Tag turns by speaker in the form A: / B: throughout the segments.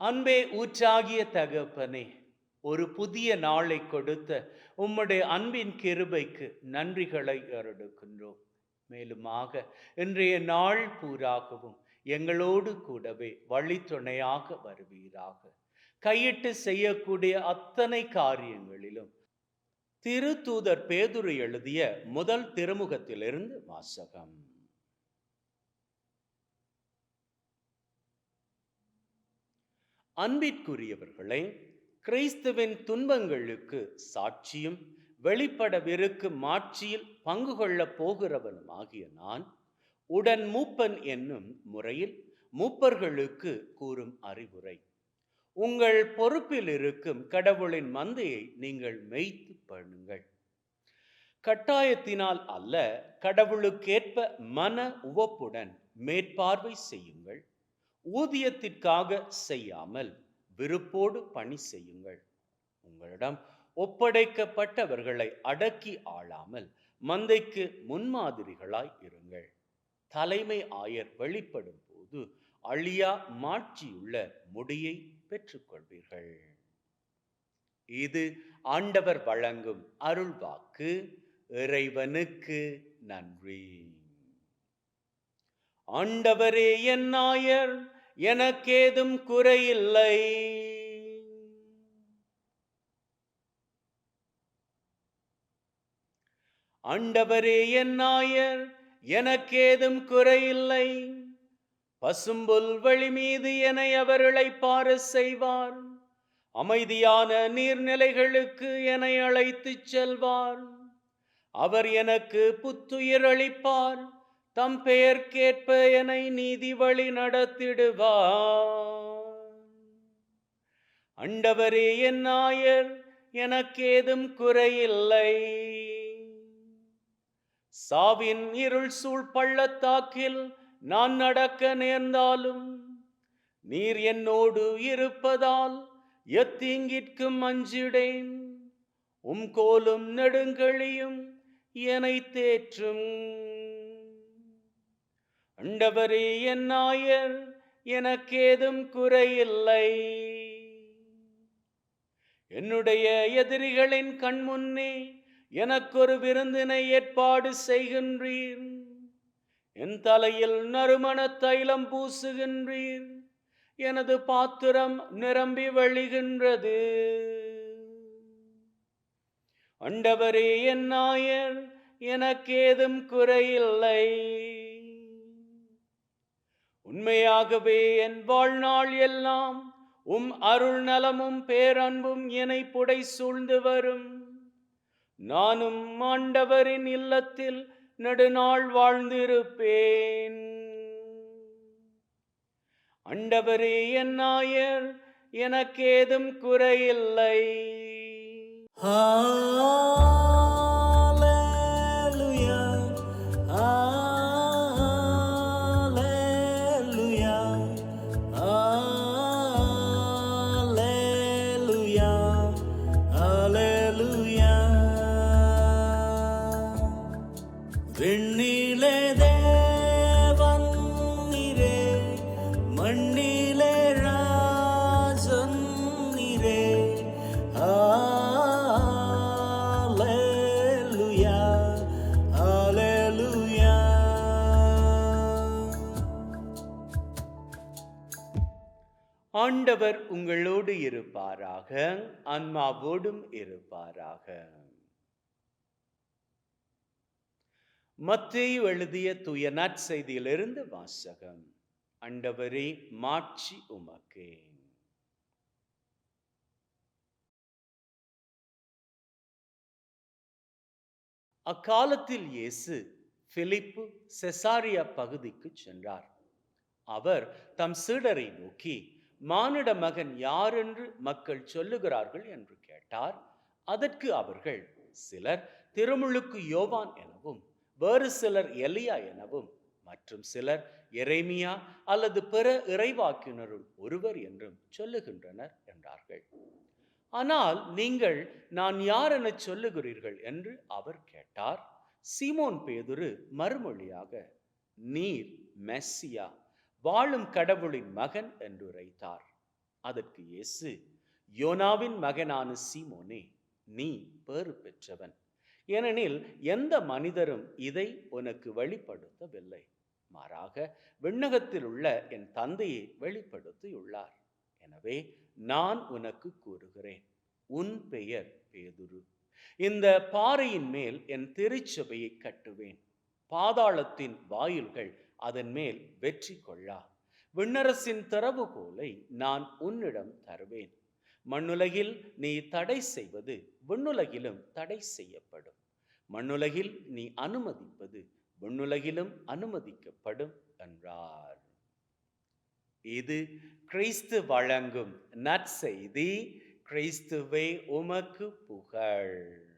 A: அன்பே ஊற்றாகிய தகப்பனே ஒரு புதிய நாளை கொடுத்த உம்முடைய அன்பின் கிருபைக்கு நன்றிகளை அருடுக்கின்றோம் மேலுமாக இன்றைய நாள் பூராகவும் எங்களோடு கூடவே வழித்துணையாக வருவீராக. கையிட்டு செய்யக்கூடிய அத்தனை காரியங்களிலும் திருத்தூதர் பேதுரு எழுதிய முதல் திருமுகத்திலிருந்து வாசகம். அன்பிற்குரியவர்களே கிறிஸ்துவின் துன்பங்களுக்கு சாட்சியும் வெளிப்படவிருக்கும் மாட்சியில் பங்கு கொள்ளப் போகிறவனுமாகிய நான் உடன் மூப்பன் என்னும் முறையில் மூப்பர்களுக்கு கூறும் அறிவுரை. உங்கள் பொறுப்பில் இருக்கும் கடவுளின் மந்தையை நீங்கள் மெய்த்து பண்ணுங்கள். கட்டாயத்தினால் அல்ல கடவுளுக்கேற்ப மன உவப்புடன் மேற்பார்வை செய்யுங்கள். ஊதியத்திற்காக செய்யாமல் விருப்போடு பணி செய்யுங்கள். உங்களிடம் ஒப்படைக்கப்பட்டவர்களை அடக்கி ஆளாமல் மந்தைக்கு முன்மாதிரிகளாய் இருங்கள். தலைமை ஆயர் வெளிப்படும் போது அழியா மாட்சியுள்ள முடியை பெற்றுக்கொள்வீர்கள். இது ஆண்டவர் வழங்கும் அருள்வாக்கு. இறைவனுக்கு நன்றி. ஆண்டவரே என் நாயர் எனக்கேதும் குறையில்லை. ஆண்டவரே என் நாயர் எனக்கேதும் குறையில்லை. பசும்புல் வழி மீது என்னை அவர் இழைப்பார செய்வார். அமைதியான நீர்நிலைகளுக்கு என்னை அழைத்துச் செல்வார். அவர் எனக்கு புத்துயிர் அளிப்பார். தம் பெயர் கேட்ப என்னை நீதி வழி நடத்திடுவார். அண்டவரே என் நாயர் எனக்கேதும் குறையில்லை. சாவின் இருள் சூழ் பள்ளத்தாக்கில் நான் நடக்க நேர்ந்தாலும் நீர் என்னோடு இருப்பதால் எத்தீங்கிற்கும் அஞ்சிடேன். உம் கோலும் நெடுங்கழியும் என்னை தேற்றும். அண்டவரே என் நாயர் எனக்கேதும் குறையில்லை. என்னுடைய எதிரிகளின் கண்முன்னே எனக்கொரு விருந்தினை ஏற்பாடு செய்கின்றீர். என் தலையில் நறுமண தைலம் பூசுகின்றீர். எனது பாத்திரம் நிரம்பி வழிகின்றது. அண்டவரே என் நாயர் எனக்கேதும் குறையில்லை. உண்மையாகவே என் வாழ்நாள் எல்லாம் உம் அருள் நலமும் பேரன்பும் என்னை புடை சூழ்ந்து வரும். நானும் ஆண்டவரின் இல்லத்தில் நெடுநாள் வாழ்ந்திருப்பேன். அண்டவரே என் நாயர் எனக்கேதும் குறையில்லை.
B: ஆ
A: ஆண்டவர் உங்களோடு இருப்பாராக ஆன்மாவோடும் இருப்பாராக. மத்திய எழுதிய தூய நற்செய்தியிலிருந்து வாசகம். அண்டவரே மாட்சி உமக்கே. அக்காலத்தில் இயேசு பிலிப்பு செசாரியா பகுதிக்கு சென்றார். அவர் தம் சீடரை நோக்கி மானிட மகன் யார் என்று மக்கள் சொல்லுகிறார்கள் என்று கேட்டார். அதற்கு அவர்கள் சிலர் திருமுழுக்கு யோவான் எனவும் வேறு சிலர் எலியா எனவும் மற்றும் சிலர் எரேமியா அல்லது பிற இறைவாக்கினருள் ஒருவர் என்றும் சொல்லுகின்றனர் என்றார்கள். ஆனால் நீங்கள் நான் யார் என சொல்லுகிறீர்கள்? என்று அவர் கேட்டார். சீமோன் பேதுரு மறுமொழியாக நீர் மெஸ்ஸியா வாழும் கடவுளின் மகன் என்று உரைத்தார். அதற்கு இயேசு யோனாவின் மகனான சீமோனே நீ பேறு பெற்றவன். ஏனெனில் எந்த மனிதரும் இதை உனக்கு வெளிப்படுத்தவில்லை. மாறாக விண்ணகத்தில் உள்ள என் தந்தையை வெளிப்படுத்தியுள்ளார். எனவே நான் உனக்கு கூறுகிறேன். உன் பெயர் பேதுரு. இந்த பாறையின் மேல் என் திருச்சபையை கட்டுவேன். பாதாளத்தின் வாயில்கள் அதன் மேல் வெற்றி கொள்ளா. விண்ணரசின் திறவுகோலை நான் உன்னிடம் தருவேன். மண்ணுலகில் நீ தடை செய்வது விண்ணுலகிலும் தடை செய்யப்படும். மண்ணுலகில் நீ அனுமதிப்பது விண்ணுலகிலும் அனுமதிக்கப்படும் என்றார். இது கிறிஸ்து வழங்கும் நற்செய்தி. கிறிஸ்துவே உமக்கு புகழ்.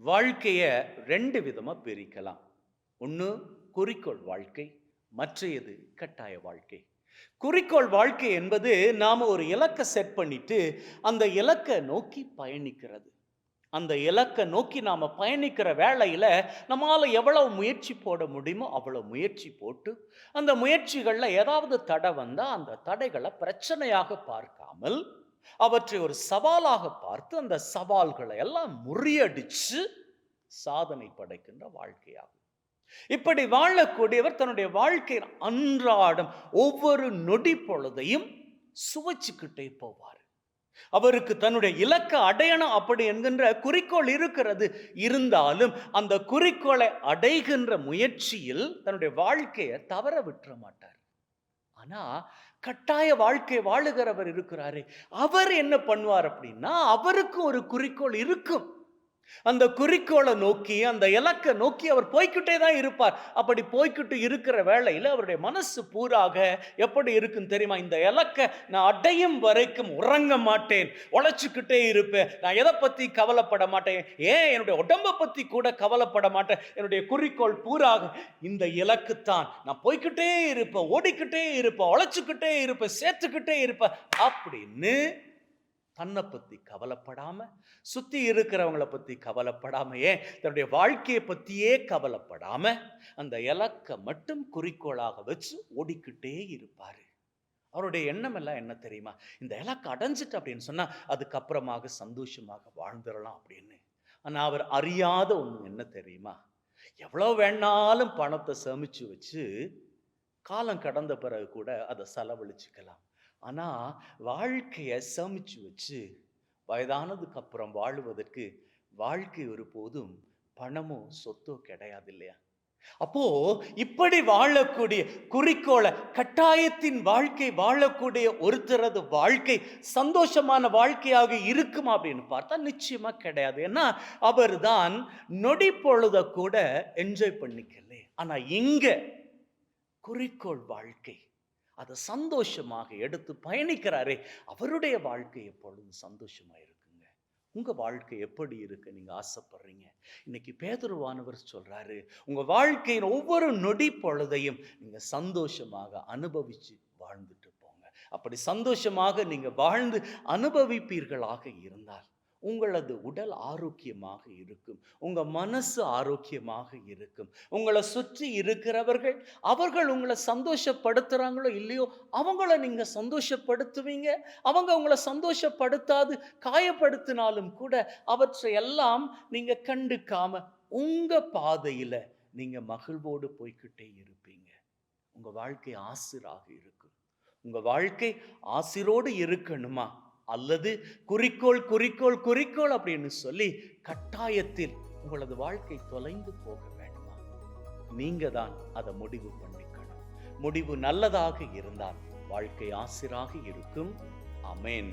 A: வாழ்க்கையை ரெண்டு விதமாக பிரிக்கலாம். ஒன்று குறிக்கோள் வாழ்க்கை மற்றையது கட்டாய வாழ்க்கை. குறிக்கோள் வாழ்க்கை என்பது நாம் ஒரு இலக்கை செட் பண்ணிட்டு அந்த இலக்கை நோக்கி பயணிக்கிறது. அந்த இலக்கை நோக்கி நாம் பயணிக்கிற வேளையில் நம்மால் எவ்வளவு முயற்சி போட முடியுமோ அவ்வளோ முயற்சி போட்டு அந்த முயற்சிகளில் ஏதாவது தடை வந்தால் அந்த தடைகளை பிரச்சனையாக பார்க்காமல் அவற்றை ஒரு சவாலாக பார்த்து அந்த சவால்களை எல்லாம் முறியடிச்சு சாதனை படைக்கின்ற வாழ்க்கையாகும். இப்படி வாழக்கூடியவர் தன்னுடைய வாழ்க்கையின் அன்றாடம் ஒவ்வொரு நொடி பொழுதையும் சுவைச்சுக்கிட்டே போவார். அவருக்கு தன்னுடைய இலக்க அடையணும் அப்படி என்கின்ற குறிக்கோள் இருக்கிறது. இருந்தாலும் அந்த குறிக்கோளை அடைகின்ற முயற்சியில் தன்னுடைய வாழ்க்கையை தவற விட்டுற மாட்டார். ஆனா கட்டாய வாழ்க்கை வாழுகிறவர் இருக்கிறாரே. அவர் என்ன பண்ணுவார் அப்படின்னா அவருக்கும் ஒரு குறிக்கோள் இருக்கும். அந்த குறிக்கோளை நோக்கி அந்த இலக்கை நோக்கி அவர் போய்க்கிட்டே தான் இருப்பார். அப்படி போய்க்கிட்டு இருக்கிற வேளையில் அவருடைய மனசு பூராக எப்படி இருக்குன்னு தெரியுமா? இந்த இலக்கை நான் அடையும் வரைக்கும் உறங்க மாட்டேன் உழைச்சிக்கிட்டே இருப்பேன். நான் எதை பற்றி கவலைப்பட மாட்டேன்? ஏன் என்னுடைய உடம்பை பற்றி கூட கவலைப்பட மாட்டேன்? என்னுடைய குறிக்கோள் பூராக இந்த இலக்குத்தான். நான் போய்க்கிட்டே இருப்பேன் ஓடிக்கிட்டே இருப்பேன் உழைச்சிக்கிட்டே இருப்பேன் சேர்த்துக்கிட்டே இருப்பேன். அப்படின்னு தன்னை பற்றி கவலைப்படாமல் சுற்றி இருக்கிறவங்கள பற்றி கவலைப்படாமல் ஏன்? தன்னுடைய வாழ்க்கையை பற்றியே கவலைப்படாமல் அந்த இலக்கை மட்டும் குறிக்கோளாக வச்சு ஓடிக்கிட்டே இருப்பார். அவருடைய எண்ணம் எல்லாம் என்ன தெரியுமா? இந்த இலக்கை அடைஞ்சிட்டு அப்படின்னு சொன்னால் அதுக்கப்புறமாக சந்தோஷமாக வாழ்ந்துடலாம் அப்படின்னு. ஆனால் அவர் அறியாத ஒன்று என்ன தெரியுமா? எவ்வளோ வேணாலும் பணத்தை சேமித்து வச்சு காலம் கடந்த பிறகு கூட அதை செலவழிச்சுக்கலாம். ஆனால் வாழ்க்கையை சமைச்சு வச்சு வயதானதுக்கு அப்புறம் வாழுவதற்கு வாழ்க்கை ஒருபோதும் பணமோ சொத்தோ கிடையாது இல்லையா அப்போ இப்படி வாழக்கூடிய குறிக்கோளை கட்டாயத்தின் வாழ்க்கை வாழக்கூடிய ஒருத்தரது வாழ்க்கை சந்தோஷமான வாழ்க்கையாக இருக்குமா அப்படின்னு பார்த்தா நிச்சயமா கிடையாது. ஏன்னா அவர் தான் நொடி பொழுத கூட என்ஜாய் பண்ணிக்கல. ஆனா இங்க குறிக்கோள் வாழ்க்கை அதை சந்தோஷமாக எடுத்து பயணிக்கிறாரே அவருடைய வாழ்க்கை எப்பொழுதும் சந்தோஷமாக இருக்குங்க. உங்கள் வாழ்க்கை எப்படி இருக்கு? நீங்கள் ஆசைப்படுறீங்க. இன்னைக்கு பேதுருவானவர் சொல்கிறாரு உங்கள் வாழ்க்கையின் ஒவ்வொரு நொடி பொழுதையும் நீங்கள் சந்தோஷமாக அனுபவித்து வாழ்ந்துட்டு போங்க. அப்படி சந்தோஷமாக நீங்கள் வாழ்ந்து அனுபவிப்பீர்களாக இருந்தால் உங்களது உடல் ஆரோக்கியமாக இருக்கும். உங்க மனசு ஆரோக்கியமாக இருக்கும். உங்களை சுற்றி இருக்கிறவர்கள் அவர்கள் உங்களை சந்தோஷப்படுத்துறாங்களோ இல்லையோ அவங்கள நீங்க சந்தோஷப்படுத்துவீங்க. அவங்க உங்களை சந்தோஷப்படுத்தாது காயப்படுத்தினாலும் கூட அவற்றை எல்லாம் நீங்க கண்டுக்காம உங்க பாதையில நீங்க மகிழ்வோடு போய்கிட்டே இருப்பீங்க. உங்க வாழ்க்கை ஆசிராக இருக்கும். உங்க வாழ்க்கை ஆசிரோடு இருக்கணுமா? அல்லது குறிக்கோள் குறிக்கோள் குறிக்கோள் அப்படின்னு சொல்லி கட்டாயத்தில் உங்களது வாழ்க்கை தொலைந்து போக வேண்டுமா? நீங்க தான் அதை முடிவு பண்ணிக்கணும். முடிவு நல்லதாக இருந்தால் வாழ்க்கை ஆசிராக இருக்கும். அமேன்.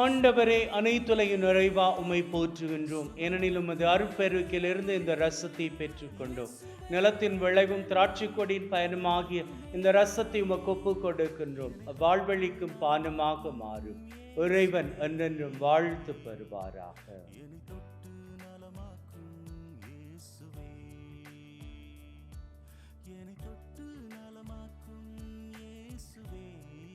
A: ஆண்டவரே அனைத்துலகின் நிறைவா உம்மை போற்றுகின்றோம். ஏனெனில் உமது அருப்பெருக்கிலிருந்து இந்த ரசத்தை பெற்றுக்கொண்டோம். நிலத்தின் விளைவும் திராட்சை கொடியின் பயணமாகிய இந்த ரசத்தை உமக்கு ஒப்பு கொடுக்கின்றோம். வாழ்வழிக்கும் பானமாக மாறும். இறைவன் என்றென்றும் வாழ்த்து பெறுவாராக.